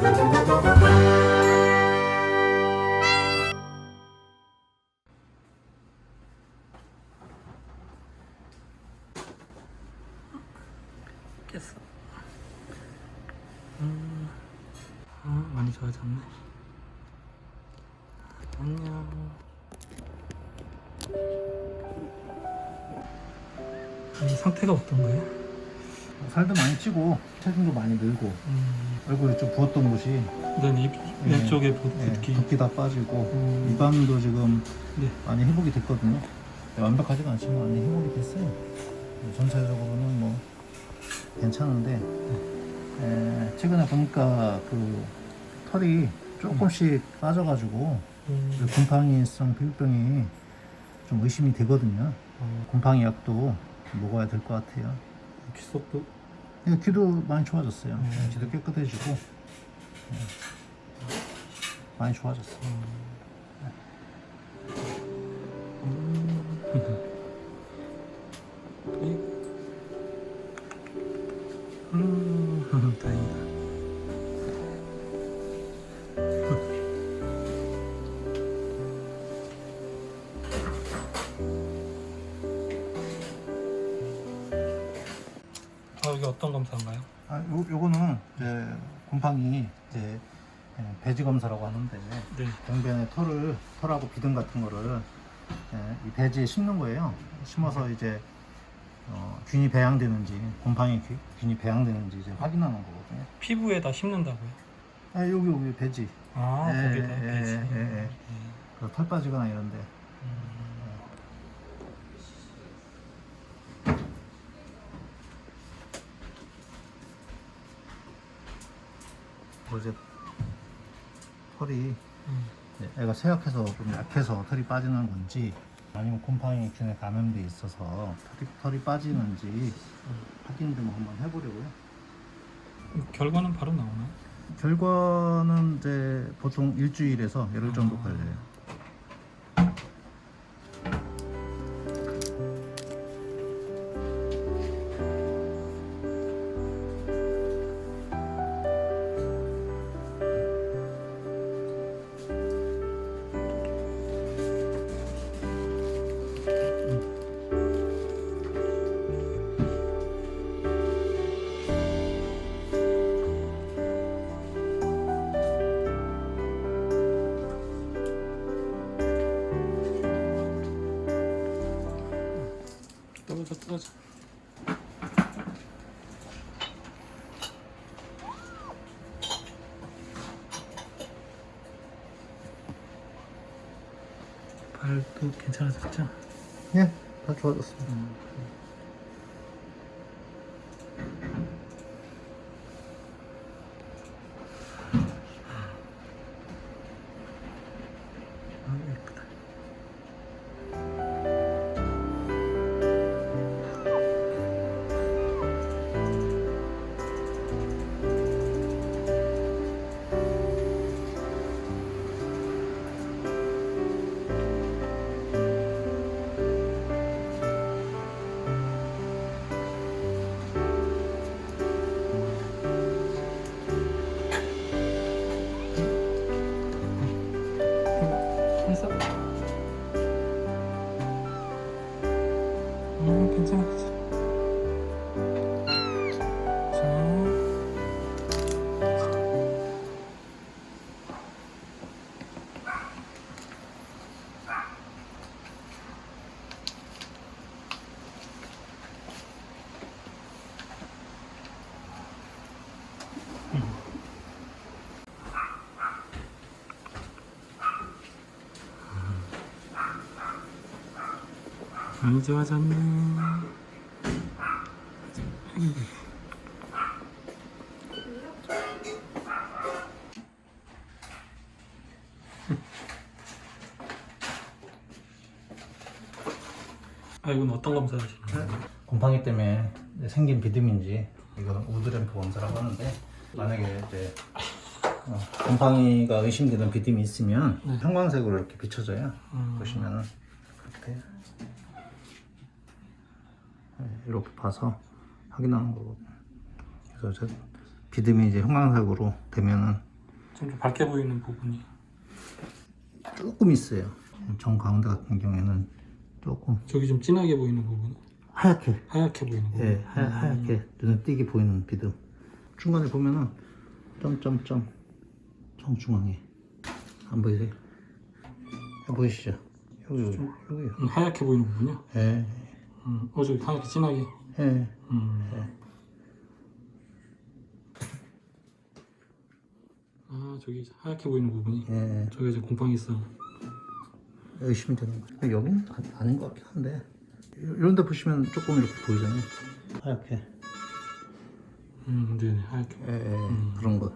깼어. 음, 아, 많이 좋아졌네. 안녕. 이 상태가 어떤가요? 살도 많이 찌고 체중도 많이 늘고 음, 얼굴이 좀 부었던 곳이 난 입, 네. 왼쪽에 예, 붓기. 붓기 다 빠지고 음. 입안도 지금 네. 많이 회복이 됐거든요. 네, 완벽하지가 않지만 많이 회복이 됐어요. 네, 전체적으로는 뭐 괜찮은데 에, 최근에 보니까 그 털이 조금씩 빠져가지고 음, 그 곰팡이성 피부병이 좀 의심이 되거든요. 어, 곰팡이 약도 먹어야 될 것 같아요. 귓속도 네, 귀도 많이 좋아졌어요. 음. 네, 귀도 깨끗해지고 네. 많이 좋아졌어요. 음, 어떤 검사인가요? 아, 요, 요거는 이제 곰팡이 이제 예, 배지 검사라고 하는데 네. 병변에 털을 털하고 비듬 같은 거를 예, 이 배지에 심는 거예요. 심어서 이제 어, 균이 배양되는지 곰팡이 균- 균이 배양되는지 이제 확인하는 거거든요. 피부에다 심는다고요? 아, 여기 여기 배지. 아, 예, 거기다 예, 배지. 예, 예. 그털 빠지거나 이런데 뭐 이제 털이 음. 이제 애가 쇠약해서 좀 약해서 털이 빠지는 건지 아니면 곰팡이 균에 감염돼 있어서 털이, 털이 빠지는지 확인 좀 한번 해보려고요. 결과는 바로 나오나요? 결과는 이제 보통 일주일에서 열흘 정도 아. 걸려요. 떨어져 떨어져. 발도 괜찮아졌죠? 예, 다 좋아졌습니다. 아 괜찮아. 많이 좋아졌네. 아 이건 어떤 검사 하시는 거예요? 곰팡이 때문에 생긴 비듬인지 이거는 우드램프 검사라고 하는데 만약에 이제 어, 곰팡이가 의심되는 비듬이 있으면 네. 형광색으로 이렇게 비춰져요. 음. 보시면은 이렇게 네, 이렇게 봐서 확인하는 거거든요. 그래서 저 비듬이 이제 형광색으로 되면은 좀 밝게 보이는 부분이 조금 있어요. 정 가운데 같은 경우에는 조금 저기 좀 진하게 보이는 부분, 하얗게, 하얗게 보이는 부분. 예, 하, 하얗게 눈에 띄게 보이는 비듬. 중간에 보면은 점점점 정중앙에 안 보이세요? 안 보이시죠? 여기 여기. 음, 하얗게 보이는 부분이요. 예, 음, 어 저기 하얗게 진하게. 예. 음. 아 저기 하얗게 보이는 부분이. 예. 저기 이제 곰팡이 있어. 열심히 되는 거죠. 여기는 아- 아닌 것 같긴 한데 이런 데 보시면 조금 이렇게 보이잖아요. 하얗게. 음, 네네 하얗게. 예, 예, 그런 것.